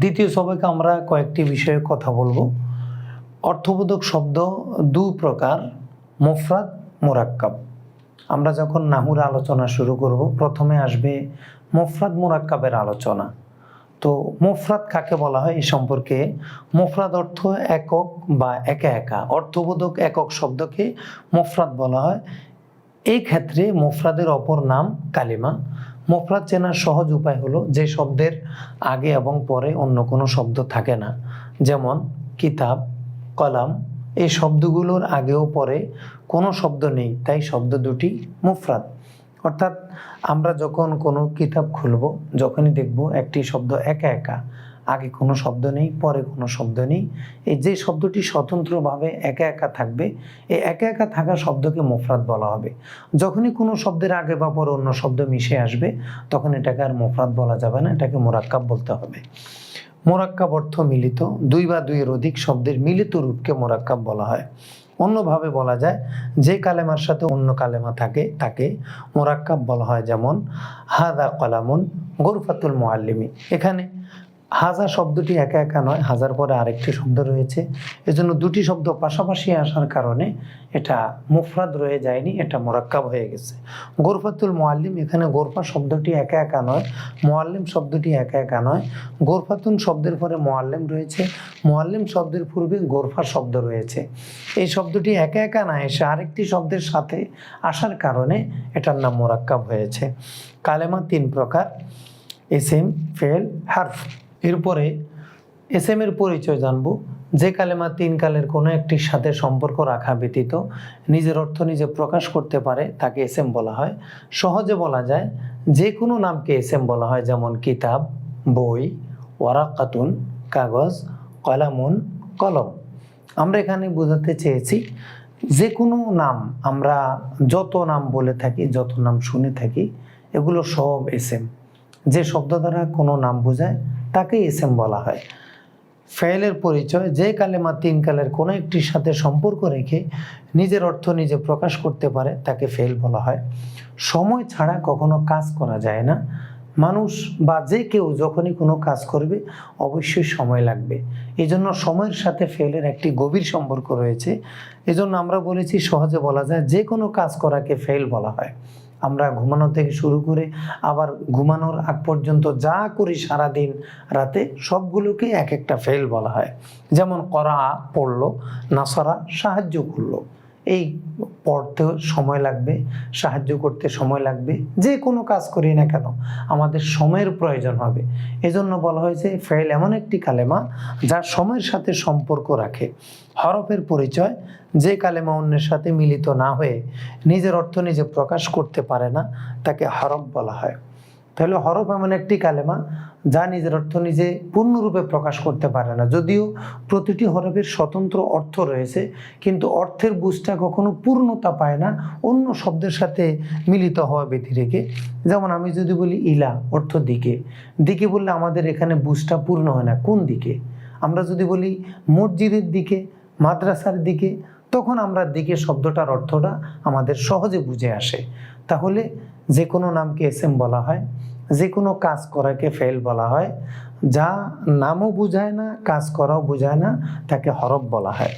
দ্বিতীয় সবাইকে আমরা কয়েকটি বিষয়ে কথা বলব। অর্থবোধক শব্দ দু প্রকার, মুফরাদ, মোরাক্কাব। আমরা যখন নাহুর আলোচনা শুরু করব, প্রথমে আসবে মুফরাদ, মোরাক্কাবের আলোচনা। তো মুফরাদ কাকে বলা হয়? এই সম্পর্কে মুফরাদ অর্থ একক বা একা একা। অর্থবোধক একক শব্দকে মুফরাদ বলা হয়। এই ক্ষেত্রে মুফরাদের অপর নাম কালিমা। মুফরাদ চেনার সহজ উপায় হলো যে শব্দের আগে এবং পরে অন্য কোনো শব্দ থাকে না। যেমন কিতাব, কলাম, এই শব্দগুলোর আগেও পরে কোনো শব্দ নেই, তাই শব্দ দুটি মুফরাত অর্থাৎ আমরা যখন কোনো কিতাব খুলব, যখনই দেখব একটি শব্দ একা একা আগে কোনো শব্দ নেই, পরে কোনো শব্দ নেই। এই যে শব্দটি স্বতন্ত্রভাবে একা একা থাকবে, এই একা একা থাকা শব্দকে মুফরাদ বলা হবে। যখনই কোনো শব্দের আগে বা পরে অন্য শব্দ মিশে আসবে, তখন এটাকে আর মুফরাদ বলা যাবে না, এটাকে মোরাক্কাব বলতে হবে। মোরাক্কাব অর্থ মিলিত, দুই বা দুইয়ের অধিক শব্দের মিলিত রূপকে মোরাক্কাব বলা হয়। অন্যভাবে বলা যায়, যে কালেমার সাথে অন্য কালেমা থাকে, তাকে মোরাক্কাব বলা হয় যেমন, হাদা কলামুন গোরফাতুল মোয়াল্লিমি এখানে হাজা শব্দটি একা একা নয়, হাজার পরে আরেকটি শব্দ রয়েছে। এজন্য দুটি শব্দ পাশাপাশি আসার কারণে এটা মুফরাদ রয়ে যায়নি, এটা মোরাক্কাব হয়ে গেছে। গোরফাতুল মোয়াল্লিম এখানে গোরফা শব্দটি একা একা নয় মোয়াল্লিম শব্দটি একা একা নয়। গোরফাতুন শব্দের পরে মোয়াল্লিম রয়েছে মোয়াল্লিম শব্দের পূর্বে গোরফা শব্দ রয়েছে। এই শব্দটি একা একা না, এসে আরেকটি শব্দের সাথে আসার কারণে এটার নাম মোরাক্কাব হয়েছে। কালেমা তিন প্রকার, এসএম, ফেল, হারফ। এরপরে এস এম এর পরিচয় জানব। যে কালেমা তিন কালের কোনো একটির সাথে সম্পর্ক রাখা ব্যতীত নিজের অর্থ নিজে প্রকাশ করতে পারে, তাকে এস এম বলা হয়। সহজে বলা যায়, যে কোনো নামকে এস এম বলা হয়, যেমন কিতাব, বই, ওয়ারাকাতুন, কাগজ, কলামুন, কলম। আমরা এখানে বোঝাতে চেয়েছি, যে কোনো নাম, আমরা যত নাম বলে থাকি, যত নাম শুনে থাকি, এগুলো সব এস এম যে শব্দ দ্বারা কোনো নাম বোঝায় তাকেই এসএম বলা হয়। ফেলের পরিচয়, যে কালেমা তিন কালের কোনো একটির সাথে সম্পর্ক রেখে নিজের অর্থ নিজে প্রকাশ করতে পারে, তাকে ফেল বলা হয়। সময় ছাড়া কখনো কাজ করা যায় না। মানুষ বা যে কেউ যখনই কোনো কাজ করবে, অবশ্যই সময় লাগবে। এই জন্য সময়ের সাথে ফেলের একটি গভীর সম্পর্ক রয়েছে। এজন্য আমরা বলেছি, সহজে বলা যায়, যে কোনো কাজ করাকে ফেল বলা হয়। আমরা ঘুমানো থেকে শুরু করে আবার ঘুমানোর আগ পর্যন্ত যা করি সারাদিন রাতে সবগুলোকে এক একটা ফেল বলা হয়। যেমন করা পড়ল, নাসারা সাহায্য করল। এই পড়তে সময় লাগবে, সাহায্য করতে সময় লাগবে, যে কোনো কাজ করি না কেন, আমাদের সময়ের প্রয়োজন হবে। এজন্য বলা হয়েছে ফেল এমন একটি কালেমা যা সময়ের সাথে সম্পর্ক রাখে। হরফের পরিচয়, যে কালেমা অন্যের সাথে মিলিত না হয়ে নিজের অর্থ নিজে প্রকাশ করতে পারে না, তাকে হরফ বলা হয়। তাহলে হরফ এমন একটি কালেমা যা নিজের অর্থ নিজে পূর্ণরূপে প্রকাশ করতে পারে না। যদিও প্রতিটি হরফের স্বতন্ত্র অর্থ রয়েছে, কিন্তু অর্থের বুঝটা কখনো পূর্ণতা পায় না, অন্য শব্দের সাথে মিলিত হওয়া ব্যতি রেখে। যেমন আমি যদি বলি ইলা, অর্থ দিকে। দিকে বললে আমাদের এখানে বুঝটা পূর্ণ হয় না, কোন দিকে? আমরা যদি বলি মসজিদের দিকে, মাদ্রাসার দিকে, তখন আমরা দিকে শব্দটার অর্থটা আমাদের সহজে বুঝে আসে। তাহলে যে কোনো নামকে এসএম বলা হয় যে কোনো কাজ করাকে ফেল বলা হয়, যা নামও বোঝায় না, কাজ করাও বোঝায় না, তাকে হরফ বলা হয়।